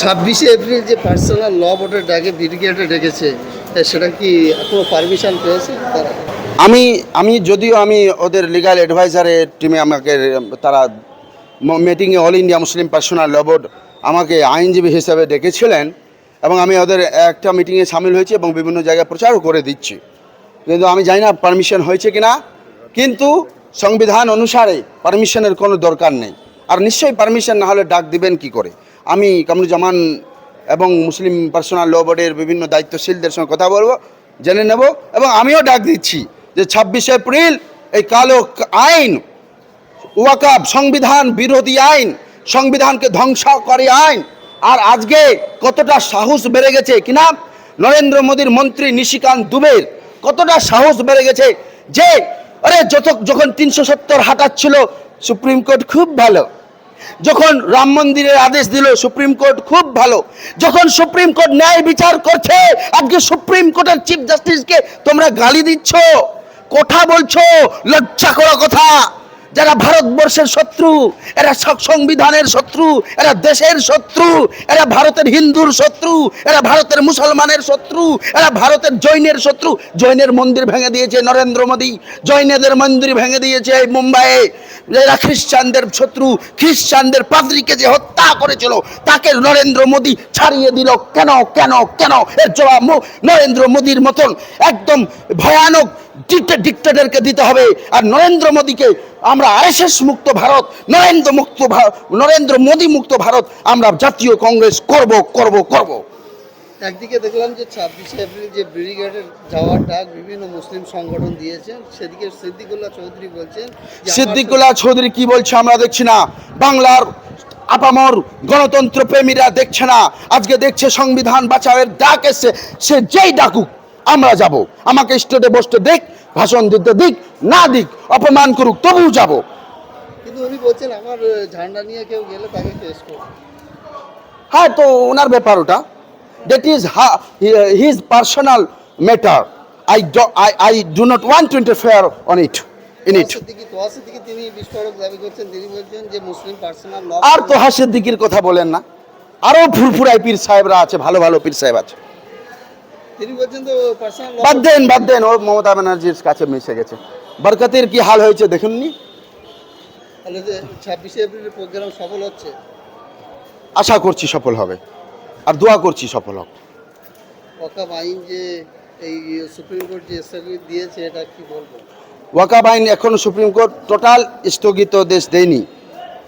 ছাব্বিশে এপ্রিল যে পার্সোনাল ল বোর্ডের ডাকে ব্রিগেডে ডেকেছে সেটা কি কোনো পারমিশন পেয়েছে তারা? আমি আমি যদিও আমি ওদের লিগাল অ্যাডভাইজারের টিমে আমাকে, তারা মিটিংয়ে All India Muslim Personal Law Board আমাকে আইনজীবী হিসাবে ডেকেছিলেন এবং আমি ওদের একটা মিটিংয়ে সামিল হয়েছি এবং বিভিন্ন জায়গায় প্রচারও করে দিচ্ছি। কিন্তু আমি জানি না পারমিশন হয়েছে কি না কিন্তু সংবিধান অনুসারে পারমিশনের কোনো দরকার নেই। আর নিশ্চয়ই পারমিশন না হলে ডাক দিবেন কি করে? আমি কামরুজ্জামান এবং মুসলিম পার্সোনাল ল বোর্ডের বিভিন্ন দায়িত্বশীলদের সঙ্গে কথা বলব, জেনে নেব এবং আমিও ডাক দিচ্ছি যে ছাব্বিশে এপ্রিল এই কালো আইন, ওয়াকাব সংবিধান বিরোধী আইন, সংবিধানকে ধ্বংসকারী আইন। আর আজকে কতটা সাহস বেড়ে গেছে কিনা? নরেন্দ্র মোদীর মন্ত্রী নিশিকান্ত দুবের কতটা সাহস বেড়ে গেছে যে, আরে যত যখন তিনশো সত্তর হাঁটাচ্ছিল, সুপ্রিম কোর্ট খুব ভালো। যখন রাম মন্দিরের আদেশ দিল সুপ্রিম কোর্ট খুব ভালো, যখন সুপ্রিম কোর্ট ন্যায় বিচার করছে, আজকে সুপ্রিম কোর্টের চিফ জাস্টিসকে তোমরা গালি দিচ্ছ, কথা বলছো, লজ্জা করা কথা। যারা ভারতবর্ষের শত্রু, এরা সংবিধানের শত্রু, এরা দেশের শত্রু, এরা ভারতের হিন্দুর শত্রু, এরা ভারতের মুসলমানের শত্রু, এরা ভারতের জৈনের শত্রু। জৈনের মন্দির ভেঙে দিয়েছে নরেন্দ্র মোদী। জৈনেদের মন্দির ভেঙে দিয়েছে মুম্বাইয়ে। এরা খ্রিস্টানদের শত্রু। খ্রিস্টানদের পাদ্রীকে যে হত্যা করেছিল, তাকে নরেন্দ্র মোদী ছাড়িয়ে দিল। কেন কেন কেন? এর জবাব নরেন্দ্র মোদীর মতন একদম ভয়ানক ডিক্টেটরকে দিতে হবে। আর নরেন্দ্র মোদীকে আমরা আরএসএস মুক্ত ভারত নরেন্দ্র মুক্ত ভারত নরেন্দ্র মোদী মুক্ত ভারত আমরা জাতীয় কংগ্রেস করব করব করব। একদিকে দেখলাম যে ছাব্বিশে এপ্রিল যে ব্রিগেডের যাওয়ার ডাক বিভিন্ন মুসলিম সংগঠন দিয়েছেন সেদিকে সিদ্দিকুল্লাহ চৌধুরী বলছেন সিদ্দিকুল্লাহ চৌধুরী কি বলছে আমরা দেখছি না। বাংলার আপামর গণতন্ত্র প্রেমীরা দেখছে না। আজকে দেখছে সংবিধান বাঁচাওয়ের ডাক এসছে সে যেই ডাকুক আমরা যাব। আমাকে স্টেটে বসতে দিক ভাষণ দিতে দিক না দিক অপমান করুক তবুও যাব। কিন্তু উনি বলছেন আমার ঝান্ডা নিয়ে কেউ গেলে তাকে কেস করবে হ্যাঁ তো ওনার ব্যাপার ওটা। That is his personal matter I I I do not want to interfere on it in it আর তো হাসির দিকির কথা বলেন না। আরও ফুরফুরাই পীর সাহেবরা আছে ভালো ভালো পীর সাহেব আছে তিনি বলছেন তো পার্সোনাল ল বাদ দেন বাদ দেন ও মমতা ব্যানার্জির কাছে মিশে গেছে। বরকতের কি হাল হয়েছে দেখুননি? তাহলে ছাব্বিশে এপ্রিলের প্রোগ্রাম সফল হচ্ছে? আশা করছি সফল হবে আর দোয়া করছি সফল হোক। ওয়াকাব আইন যে এই সুপ্রিম কোর্ট যে স্থগিত দিয়েছে এটা কি বলব? ওয়াকাব আইন এখনও সুপ্রিম কোর্ট টোটাল স্থগিত দেশ দেয়নি।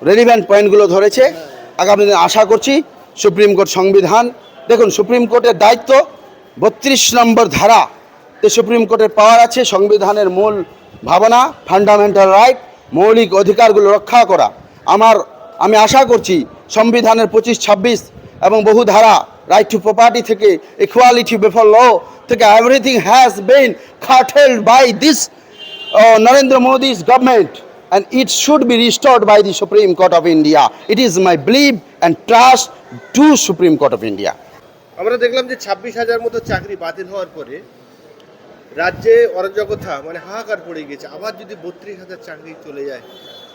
রেলিভেন্ট পয়েন্টগুলো ধরেছে। আগামী দিনে আশা করছি সুপ্রিম কোর্ট সংবিধান দেখুন সুপ্রিম কোর্টের দায়িত্ব বত্রিশ নম্বর ধারা যে সুপ্রিম কোর্টের পাওয়ার আছে, সংবিধানের মূল ভাবনা ফান্ডামেন্টাল রাইট মৌলিক অধিকারগুলো রক্ষা করা আমার, আমি আশা করছি সংবিধানের পঁচিশ, ছাব্বিশ এবং বহু ধারা রাইট টু প্রপার্টি থেকে ইকুয়ালিটি বিফোর ল থেকে everything has been curtailed by this Narendra Narendra government and it should be restored by the Supreme Court of India. It is my belief and trust to Supreme Court of India. আমরা দেখলাম যে ছাব্বিশ হাজার মতো চাকরি বাতিল হওয়ার পরে রাজ্যে অরাজকতা মানে হাহাকার পড়ে গেছে আবার যদি বত্রিশ হাজার চাকরি চলে যায়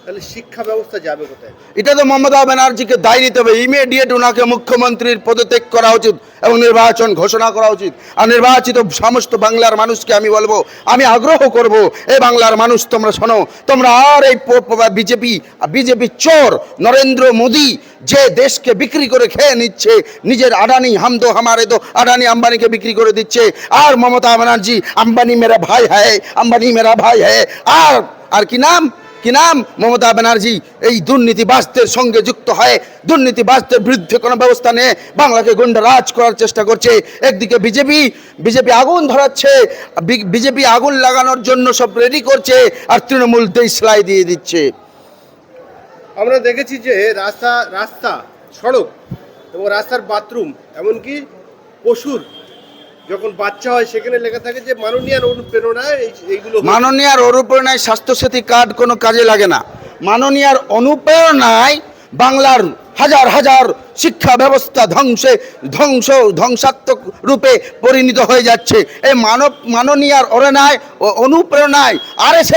তাহলে শিক্ষা ব্যবস্থা যাবে কোথায়? এটা তো মমতা ব্যানার্জিকে দায় নিতে হবে। ইমিডিয়েট ওনাকে মুখ্যমন্ত্রীর পদত্যাগ করা উচিত এবং নির্বাচন ঘোষণা করা উচিত। আর নির্বাচিত সমস্ত বাংলার মানুষকে আমি বলব, আমি আগ্রহ করব এই বাংলার মানুষ তোমরা শোনো, তোমরা আর এই বিজেপি বিজেপি চোর নরেন্দ্র মোদী যে দেশকে বিক্রি করে খেয়ে নিচ্ছে, নিজের আডানি হামদো হামারে তো আডানি আম্বানিকে বিক্রি করে দিচ্ছে, আর মমতা ব্যানার্জি, আম্বানি মেরা ভাই হ্যায় আম্বানি মেরা ভাই হ্যায় আর আর কি নাম? কি নাম? মমতা ব্যানার্জি। এই দুর্নীতিবাজদের সঙ্গে যুক্ত হয়ে দুর্নীতিবাজদের বিরুদ্ধে কোনো ব্যবস্থা নিয়ে বাংলাকে গুন্ডারাজ করার চেষ্টা করছে। একদিকে বিজেপি বিজেপি আগুন ধরাচ্ছে বিজেপি আগুন লাগানোর জন্য সব রেডি করছে, আর তৃণমূল দেশ সেলাই দিয়ে দিচ্ছে। আমরা দেখেছি যে রাস্তা রাস্তা, সড়ক এবং রাস্তার বাথরুম এমনকি পশুর যখন বাচ্চা হয়, সেখানে লেখা থাকে যে মাননীয় অনুপ্রেরণায় এইগুলো। মাননীয়ার অনুপ্রেরণায় স্বাস্থ্যসাথী কার্ড কোনো কাজে লাগে না। মাননীয়ার অনুপ্রেরণায় বাংলার হাজার হাজার শিক্ষা ব্যবস্থা ধ্বংসে, ধ্বংস, ধ্বংসাত্মক রূপে পরিণত হয়ে যাচ্ছে। এই মানব, মাননীয়ার অরণায় ও অনুপ্রেরণায়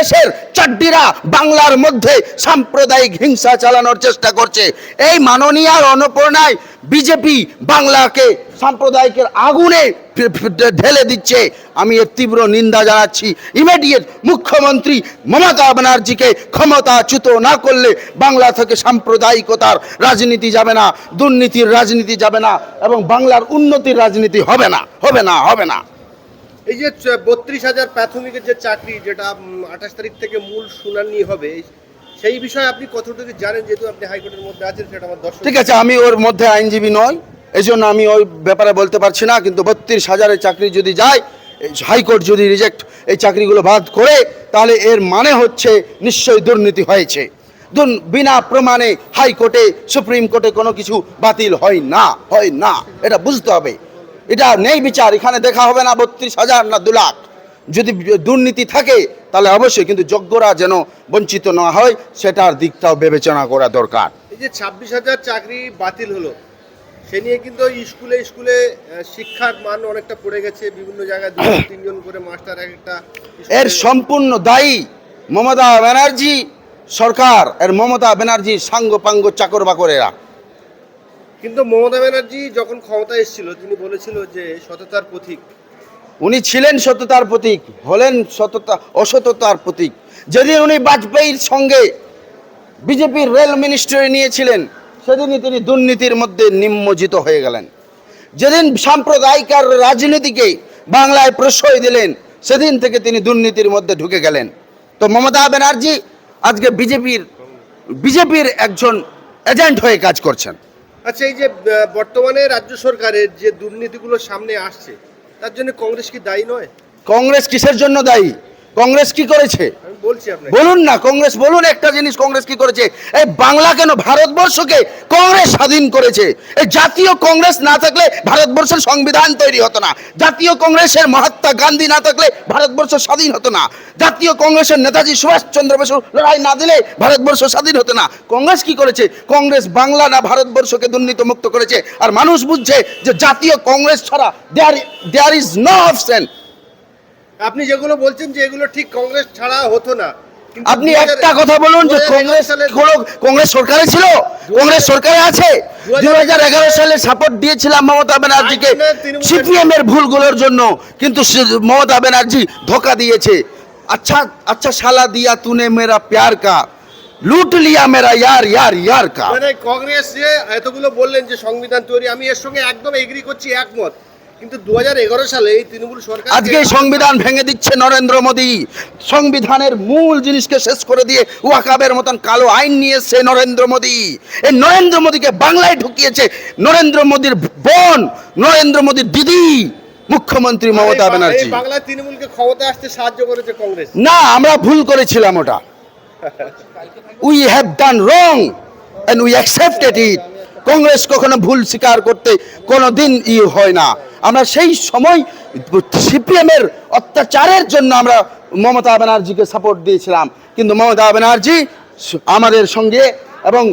এসের চাড্ডিরা বাংলার মধ্যে সাম্প্রদায়িক হিংসা চালানোর চেষ্টা করছে। এই মাননীয়ার অনুপ্রেরণায় বিজেপি বাংলাকে, সাম্প্রদায়িকের আগুনে ঢেলে দিচ্ছে। আমি এর তীব্র নিন্দা জানাচ্ছি। ইমিডিয়েট মুখ্যমন্ত্রী মমতা ব্যানার্জিকে ক্ষমতাচ্যুত না করলে বাংলা থেকে সাম্প্রদায়িকতার রাজনীতি যাবে না দুর্নীতির রাজনীতি যাবে না এবং বাংলার উন্নতির রাজনীতি হবে না হবে না হবে না। এই যে বত্রিশ হাজার প্রাথমিকের যে চাকরি যেটা আঠাশ তারিখ থেকে মূল শুনানি হবে সেই বিষয়ে আপনি কতটুকু জানেন? যেহেতু আপনি হাইকোর্টের মধ্যে আছেন সেটা আমার দর্শক ঠিক আছে আমি ওর মধ্যে আইনজীবী নই। এই জন্য আমি ওই ব্যাপারে বলতে পারছি না, কিন্তু বত্রিশ হাজারের চাকরি যদি যায় হাইকোর্ট যদি রিজেক্ট এই চাকরিগুলো বাদ করে, তাহলে এর মানে হচ্ছে নিশ্চয়ই দুর্নীতি হয়েছে। বিনা প্রমাণে হাইকোর্টে, সুপ্রিম কোর্টে কোনো কিছু বাতিল হয় না হয় না, এটা বুঝতে হবে। এটা নেই বিচার, এখানে দেখা হবে না বত্রিশ হাজার না দু লাখ। যদি দুর্নীতি থাকে, তাহলে অবশ্যই, কিন্তু যোগ্যরা যেন বঞ্চিত না হয়, সেটার দিকটাও বিবেচনা করা দরকার। এই যে ছাব্বিশ হাজার চাকরি বাতিল হলো সে নিয়ে কিন্তু ওই স্কুলে স্কুলে শিক্ষার মান অনেকটা পড়ে গেছে। বিভিন্ন জায়গায় দুজন তিনজন করে মাস্টার এক একটা এর সম্পূর্ণ দায়ী মমতা ব্যানার্জি সরকার এর মমতা ব্যানার্জি সাঙ্গ পাঙ্গ চাকর বাকরেরা কিন্তু মমতা ব্যানার্জি যখন ক্ষমতায় এসেছিল তিনি বলেছিল যে সততার প্রতীক। উনি ছিলেন সততার প্রতীক হলেন সততা অসততার প্রতীক। যেদিন উনি বাজপেয়ীর সঙ্গে বিজেপির রেল মিনিস্ট্রি নিয়েছিলেন সেদিনই তিনি দুর্নীতির মধ্যে নিমজ্জিত হয়ে গেলেন। যেদিন সাম্প্রদায়িক আর রাজনীতিকে বাংলায় প্রশ্রয় দিলেন সেদিন থেকে তিনি দুর্নীতির মধ্যে ঢুকে গেলেন। তো মমতা ব্যানার্জি আজকে বিজেপির বিজেপির একজন এজেন্ট হয়ে কাজ করছেন। আচ্ছা এই যে বর্তমানে রাজ্য সরকারের যে দুর্নীতিগুলো সামনে আসছে তার জন্য কংগ্রেস কি দায়ী নয়? কংগ্রেস কিসের জন্য দায়ী? কংগ্রেস কি করেছে? বলুন না কংগ্রেস বলুন একটা জিনিস কংগ্রেস কি করেছে। এই বাংলা কেন ভারতবর্ষকে কংগ্রেস স্বাধীন করেছে? এই জাতীয় কংগ্রেস না থাকলে ভারতবর্ষের সংবিধান তৈরি হতো না। জাতীয় কংগ্রেসের মহাত্মা গান্ধী না থাকলে ভারতবর্ষ স্বাধীন হতো না। জাতীয় কংগ্রেসের নেতাজি সুভাষচন্দ্র বসু লড়াই না দিলে ভারতবর্ষ স্বাধীন হতো না। কংগ্রেস কি করেছে? কংগ্রেস বাংলা না ভারতবর্ষকে দুর্নীতি মুক্ত করেছে। আর মানুষ বুঝছে যে জাতীয় কংগ্রেস ছাড়া there there is no option আপনি যেগুলো বলছেন যে এগুলো ঠিক কংগ্রেস ছাড়া হতো না আপনি 2000 একটা কথা বলুন যে কংগ্রেস কংগ্রেস সরকারে ছিল? কংগ্রেস সরকারে আছে? দু হাজার এগারো সালে সাপোর্ট দিয়েছিলাম মমতা ব্যানার্জিকে। সিপিএম এর ভুলগুলোর জন্য কিন্তু মমতা ব্যানার্জি ধোকা দিয়েছে। আচ্ছা আচ্ছা শালা দিয়া তুনে মেরা প্যার কা লুট লিয়া মেরা ইয়ার ইয়ার ইয়ার কা। মানে কংগ্রেস যে এতগুলো বললেন যে সংবিধান তৈরি আমি এর সঙ্গে একদম এগ্রি করছি একমত। কিন্তু দু হাজার এগারো সালে এই তৃণমূল সরকার আজকে সংবিধান ভেঙে দিচ্ছে নরেন্দ্র মোদী। সংবিধানের মূল জিনিসকে শেষ করে দিয়ে ওয়াকাবের মতন কালো আইন নিয়ে এসছে নরেন্দ্র মোদী। এই নরেন্দ্র মোদীকে বাংলায় ঢুকিয়েছে নরেন্দ্র মোদীর বোন নরেন্দ্র মোদীর দিদি মুখ্যমন্ত্রী মমতা ব্যানার্জি। বাংলায় তৃণমূলকে ক্ষমতায় আসতে সাহায্য করেছে কংগ্রেস। না আমরা ভুল করেছিলাম ওটা। We have done wrong and we accepted it Congress কখনো ভুল স্বীকার করতে কোনো দিন ই হয় না। আমরা সেই সময় সিপিএমের অত্যাচারের জন্য আমরা মমতা ব্যানার্জিকে সাপোর্ট দিয়েছিলাম। কিন্তু মমতা ব্যানার্জি আমাদের সঙ্গে এবং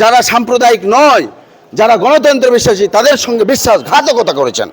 যারা সাম্প্রদায়িক নয়, যারা গণতন্ত্র বিশ্বাসী, তাদের সঙ্গে বিশ্বাসঘাতকতা করেছেন।